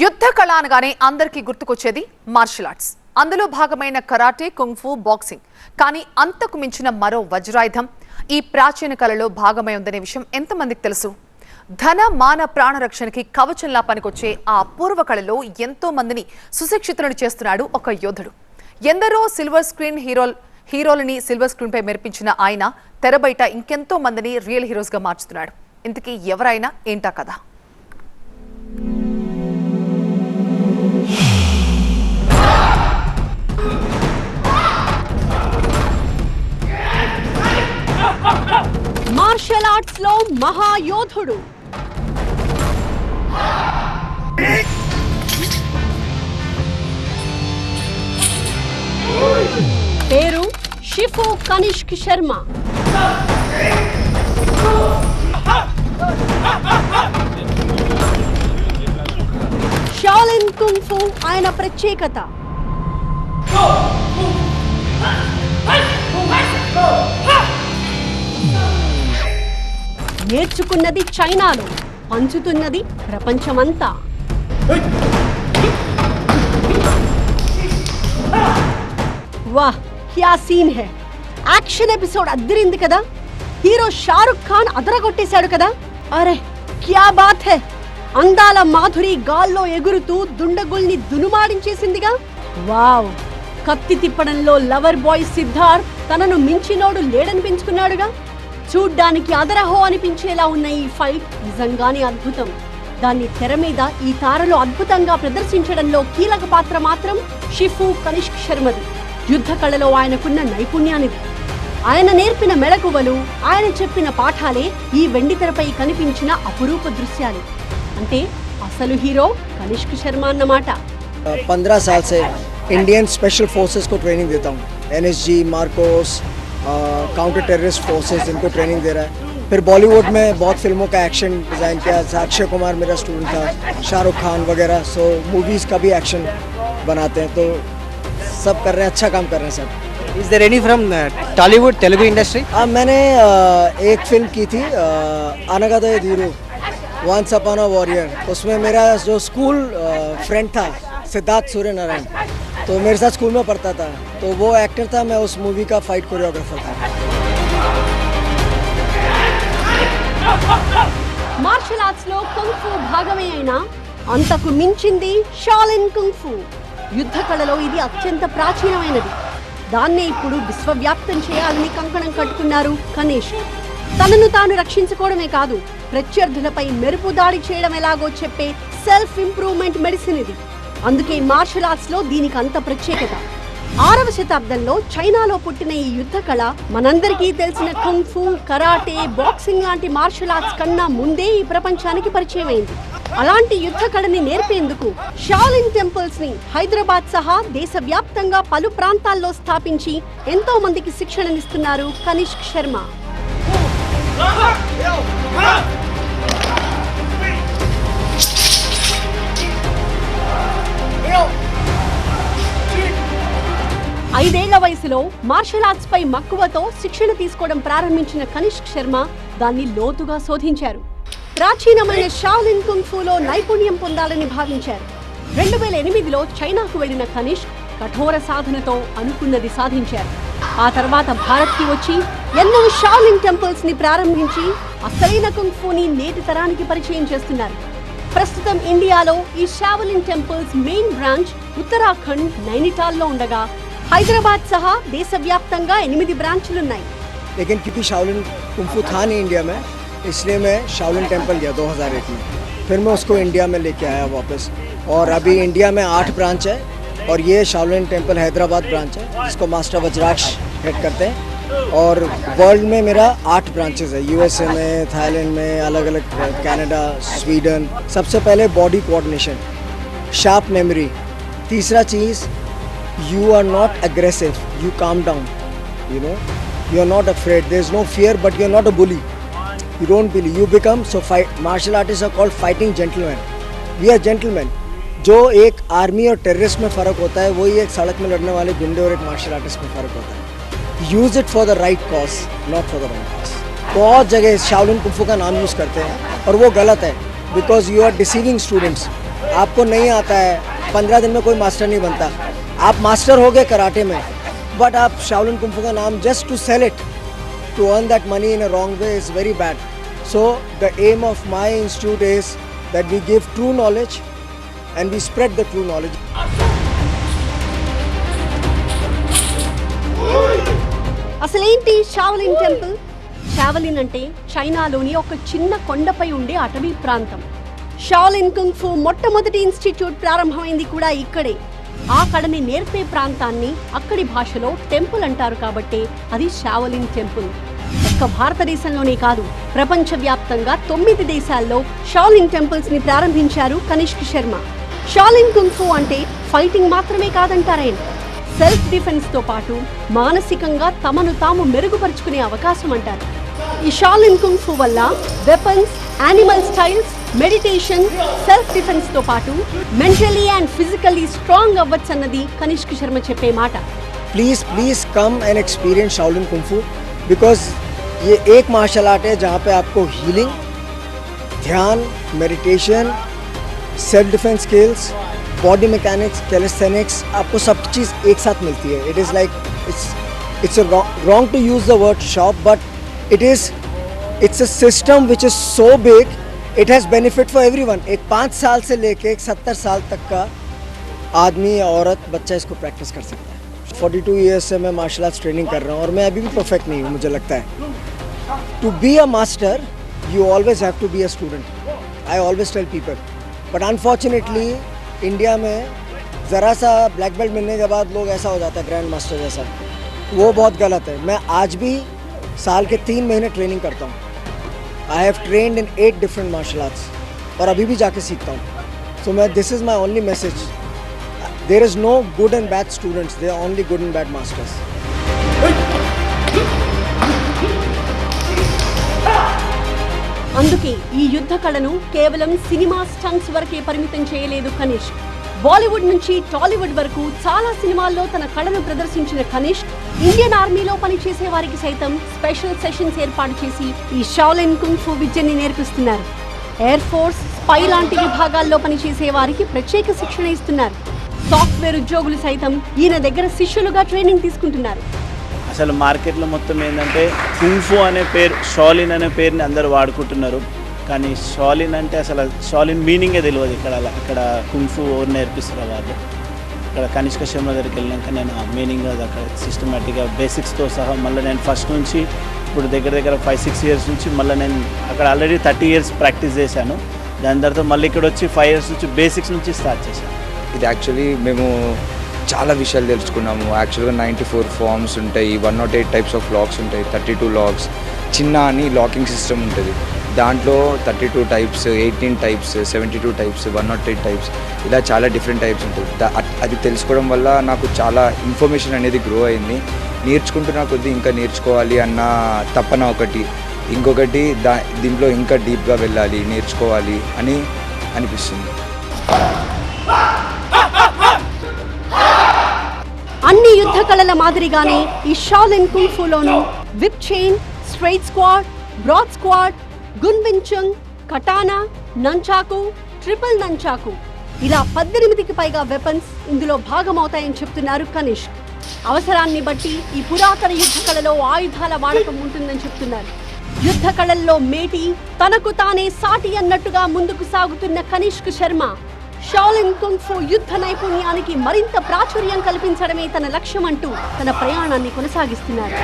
యుద్ధ కళ అనగానే అందరికీ గుర్తుకొచ్చేది మార్షల్ ఆర్ట్స్. అందులో భాగమైన కరాటే కుంగ్ఫు బాక్సింగ్. కానీ అంతకు మించిన మరో వజ్రాయుధం ఈ ప్రాచీన కళలో భాగమై ఉందనే విషయం ఎంతమందికి తెలుసు? ధన మాన ప్రాణ రక్షణకి కవచంలా పనికొచ్చే ఆ అపూర్వ కళలో ఎంతో మందిని సుశిక్షితులను చేస్తున్నాడు ఒక యోధుడు. ఎందరో సిల్వర్ స్క్రీన్ హీరో హీరోలని సిల్వర్ స్క్రీన్పై మెరిపించిన ఆయన తెర బయట ఇంకెంతో మందిని రియల్ హీరోస్గా మార్చుతున్నాడు. ఇంతకీ ఎవరైనా ఏంటా కదా ఆర్ట్స్లో మహాయోధుడు. పేరు Shifu Kanishk Sharma. Shaolin kung fu ఆయన ప్రత్యేకత. నేర్చుకున్నది చైనాలో పంచుతున్నది ప్రపంచమంతా. వాహ్ క్యా సీన్ హే? యాక్షన్ ఎపిసోడ్ అద్దరింది కదా? హీరో షారుఖ్ ఖాన్ అదరగొట్టేశాడు కదా? అరే క్యా బాత్ హే? అందాల మాధురి గాల్లో ఎగురుతూ దుండగుల్ని దునుమాడించేసిందిగా? వావ్ కత్తి తిప్పడంలో లవర్ బాయ్ సిద్ధార్థ్ తనను మించినోడు లేడనిపించుకున్నాడుగా? చూడ్డానికి అదరహో అనిపించేలా ఉన్న ఈ ఫైట్ నిజంగానే అద్భుతం దాన్ని తెర మీద ఈ తారలు అద్భుతంగా ప్రదర్శించడంలో కీలక పాత్ర మాత్రం షిఫు కనిష్క్ శర్మది యుద్ధ కళలో ఆయనకున్న నైపుణ్యానిది ఆయన నేర్పిన మెళకువలు ఆయన చెప్పిన పాఠాలే ఈ వెండితెరపై కనిపించిన అపురూప దృశ్యాలు అంటే అసలు హీరో కనిష్క్ శర్మ అన్నమాట पंद्रह साल से इंडियन स्पेशल फोर्सेस को ट्रेनिंग देता हूँ N Marcos counter terrorist forces इनको ट्रेनिंग दे रहा है। फिर बॉलीवुड में बहुत फ़िल्मों का एक्शन डिज़ाइन किया। अक्षय कुमार मेरा स्टूडेंट था शाहरुख खान वगैरह। सो मूवीज़ का भी एक्शन बनाते हैं। तो सब कर रहे हैं अच्छा काम कर रहे हैं सब। Is there any from Tollywood Tollywood, industry? अब मैंने अ, एक फ़िल्म की थी अनगदय Dheeru once upon a warrior उसमें मेरा जो स्कूल फ्रेंड था सिद्धार्थ सूर्य नारायण तो मेरे साथ स्कूल में पढ़ता था तो वो एक्टर था मैं उस मूवी का फाइट कोरियोग्राफर था మార్షల్ ఆర్ట్స్ లో కుంఫు భాగమే అయినా అంతకు మించింది షాలిన్ కుంఫు యుద్ధ కళలో ఇది అత్యంత ప్రాచీనమైనది దాన్నే ఇప్పుడు విశ్వవ్యాప్తం చేయాలని కంకణం కట్టుకున్నారు కనేష్ తనను తాను రక్షించుకోవడమే కాదు ప్రత్యర్థులపై మెరుపు దాడి చేయడం ఎలాగో చెప్పే సెల్ఫ్ ఇంప్రూవ్మెంట్ మెడిసిన్ ఇది అందుకే మార్షల్ ఆర్ట్స్లో దీనికి అంత ప్రత్యేకత. ఆరవ శతాబ్దంలో చైనాలో పుట్టిన ఈ యుద్ధ కళ మనందరికీ తెలిసిన కుంఫు కరాటే బాక్సింగ్ లాంటి మార్షల్ ఆర్ట్స్ కన్నా ముందే ఈ ప్రపంచానికి పరిచయమైంది. అలాంటి యుద్ధ కళని నేర్పేందుకు షాలిన్ టెంపుల్స్ని హైదరాబాద్ సహా దేశవ్యాప్తంగా పలు ప్రాంతాల్లో స్థాపించి ఎంతో మందికి శిక్షణనిస్తున్నారు కనిష్క్ శర్మ. ఐదేళ్ళ వయసులో మార్షల్ ఆర్ట్స్ పై మక్కువతో శిక్షణ తీసుకోవడం ప్రారంభించిన కనిష్క్ శర్మ దాన్ని లోతుగా శోధించారు. ప్రాచీనమైన షాలిన్ కుంఫులో నైపుణ్యం పొందాలని భావించారు. రెండు వేల ఎనిమిదిలో చైనాకు వెళ్ళిన కనిష్క్ కఠోర సాధనతో అనుకున్నది సాధించారు. ఆ తర్వాత భారత్కి వచ్చి ఎన్నో షాలిన్ టెంపుల్స్ని ప్రారంభించి అసలైన కుంఫుని నేటి తరానికి పరిచయం చేస్తున్నారు. ప్రస్తుతం ఇండియాలో ఈ Shaolin temples main branch Uttarakhand నైనిటాల్లో ఉండగా హైదరాబాద్ సహా దేశవ్యాప్తంగా ఎనిమిది బ్రాంచ్లున్నాయి लेकिन क्योंकि शाओलिन कुंफू था नहीं इंडिया में इसलिए मैं शाओलिन टेम्पल गया 2001 में फिर मैं उसको इंडिया में लेके आया वापस और अभी इंडिया में आठ ब्रांच है और ये शाओलिन टेम्पल हैदराबाद ब्रांच है जिसको मास्टर वज्राक्ष हेड करते हैं और वर्ल्ड में मेरा आठ ब्रांचेस है यूएसए में थाईलैंड में अलग अलग कनाडा स्वीडन सबसे पहले बॉडी कोऑर्डिनेशन शार्प मेमोरी तीसरा चीज़ you are not aggressive you calm down you know you are not afraid there's no fear but you're not a bully you don't bully you become so fight martial artists are called fighting gentlemen we are gentlemen जो एक army और terrorist में फ़र्क होता है वही एक सड़क में लड़ने वाले गुंडे और एक मार्शल आर्टिस्ट में फ़र्क होता है use it for the right cause not for the wrong cause बहुत जगह शाओलिन कुंफू का नाम यूज़ करते हैं और वो गलत है because you are deceiving students आपको नहीं आता है पंद्रह दिन में कोई मास्टर नहीं बनता आप मास्टर हो गए कराटे में बट आप शाओलिन कुंफू का नाम just to sell it to earn that money in a wrong way is very bad. So the aim of my institute is that we give true knowledge and we spread the true knowledge. అసలేంటి Shaolin temple Shaolin అంటే చైనాలోని ఒక చిన్న కొండపై ఉండే అటవీ ప్రాంతం Shaolin kung fu మొట్టమొదటి ఇన్స్టిట్యూట్ ప్రారంభమైంది కూడా ఇక్కడే ఆ కళని నేర్పే ప్రాంతాన్ని అక్కడి భాషలో టెంపుల్ అంటారు కాబట్టి అది షావలిన్ టెంపుల్. ఒక్క భారతదేశంలోనే కాదు ప్రపంచవ్యాప్తంగా తొమ్మిది దేశాల్లో షాలిన్ టెంపుల్స్ని ప్రారంభించారు Kanishk Sharma. Shaolin kung fu అంటే ఫైటింగ్ మాత్రమే కాదంటారాయన సెల్ఫ్ డిఫెన్స్తో పాటు మానసికంగా తమను తాము మెరుగుపరుచుకునే అవకాశం అంటారు. ఈ షాలిన్ కుంఫు వల్ల weapons animal styles meditation self defence తో పాటు mentally and physically strong అవ్వచ్చన్నది Kanishk Sharma చెప్పే మాట please please come and experience Shaolin kung fu because ये एक मार्शल आर्ट है जहाँ पे आपको हीलिंग ध्यान meditation self defence skills body mechanics calisthenics आपको सब चीज़ एक साथ मिलती है it is like it's it's wrong to use the word shop but it is it's a system which is so big it has benefit for everyone एक पाँच साल से लेके एक सत्तर साल तक का आदमी या औरत, बच्चा इसको प्रैक्टिस कर सकता है। 42 ईयर्स से मैं मार्शल आर्ट्स ट्रेनिंग कर रहा हूँ और मैं अभी भी परफेक्ट नहीं हूँ, मुझे लगता है। To be a master you always have to be a student I always tell people but unfortunately India में ज़रा सा ब्लैक बेल्ट मिलने के बाद लोग ऐसा हो जाता है ग्रैंड मास्टर जैसा। वो बहुत गलत है। मैं आज भी साल के तीन महीने ट्रेनिंग करता हूँ। I have trained in eight different martial arts और अभी भी जाके सीखता हूँ सो मैं this is my only message there is no good and bad students they are only good and bad masters అందుకే ఈ యుద్ధ కళను కేవలం సినిమా స్టంట్స్ వరకే పరిమితం చేయలేదు కనిష్ బాలీవుడ్ నుంచి టాలీవుడ్ వరకు చాలా సినిమాల్లో తన కళను ప్రదర్శించిన కనిష్ ఇండియన్ ఆర్మీలో పనిచేసే వారికి సైతం స్పెషల్ సెషన్స్ ఏర్పాటు చేసి ఈ షాలిన్ కుంఫు విద్యని నేర్పిస్తున్నారు. ఎయిర్ ఫోర్స్ స్పై లాంటి విభాగాల్లో పనిచేసే వారికి ప్రత్యేక శిక్షణ ఇస్తున్నారు. సాఫ్ట్వేర్ ఉద్యోగులు సైతం ఈయన దగ్గర శిష్యులుగా ట్రైనింగ్ తీసుకుంటున్నారు. అసలు మార్కెట్లో మొత్తం ఏంటంటే కుంఫు అనే పేరు షాలిన్ అనే పేరుని అందరూ వాడుకుంటున్నారు. కానీ షాలిన్ అంటే అసలు షాలిన్ మీనింగే తెలియదు ఇక్కడ అక్కడ కుంఫు ఓర్ నేర్పిస్తారు వాళ్ళు. ఇక్కడ కనిష్క శర్మ దగ్గరికి వెళ్ళినాక నేను ఆ మీనింగ్ అది అక్కడ సిస్టమేటిక్గా బేసిక్స్తో సహా మళ్ళీ నేను ఫస్ట్ నుంచి ఇప్పుడు దగ్గర దగ్గర ఫైవ్ సిక్స్ ఇయర్స్ నుంచి మళ్ళీ నేను అక్కడ ఆల్రెడీ థర్టీ ఇయర్స్ ప్రాక్టీస్ చేశాను. దాని తర్వాత మళ్ళీ ఇక్కడ వచ్చి ఫైవ్ ఇయర్స్ నుంచి బేసిక్స్ నుంచి స్టార్ట్ చేశాను. ఇది యాక్చువల్లీ మేము చాలా విషయాలు తెలుసుకున్నాము. యాక్చువల్గా నైంటీ ఫోర్ ఫార్మ్స్ ఉంటాయి one not eight types of locks ఉంటాయి థర్టీ టూ లాక్స్ చిన్న అని లాకింగ్ సిస్టమ్ ఉంటుంది. దాంట్లో thirty two types eighteen types seventy two types one not eight types ఇలా చాలా డిఫరెంట్ టైప్స్ ఉంటుంది అది తెలుసుకోవడం వల్ల నాకు చాలా ఇన్ఫర్మేషన్ అనేది గ్రో అయింది. నేర్చుకుంటున్న కొద్దీ ఇంకా నేర్చుకోవాలి అన్న తపన ఒకటి. ఇంకొకటి దా దీంట్లో ఇంకా డీప్గా వెళ్ళాలి నేర్చుకోవాలి అని అనిపిస్తుంది. అన్ని యుద్ధ కళల మాదిరిగానే ఈ Shaolin కుంఫులోను whip chain straight squad broad squad గున్వించుంగ్ katana nunchaku triple nunchaku. ఇలా పద్దెనిమిదికి పైగా వెపన్స్ ఇందులో భాగమవుతాయని చెప్తున్నారు కనిష్క్ అవసరాన్ని బట్టి ఈ పురాతన యుద్ధ కళలో ఆయుధాల వాడకం ఉంటుందని చెప్తున్నారు. యుద్ధ కళల్లో మేటి తనకు తానే సాటి అన్నట్టుగా ముందుకు సాగుతున్న కనిష్క్ శర్మ షాలిన్ కుంఫు యుద్ధ నైపుణ్యానికి మరింత ప్రాచుర్యం కల్పించడమే తన లక్ష్యం అంటూ తన ప్రయాణాన్ని కొనసాగిస్తున్నారు.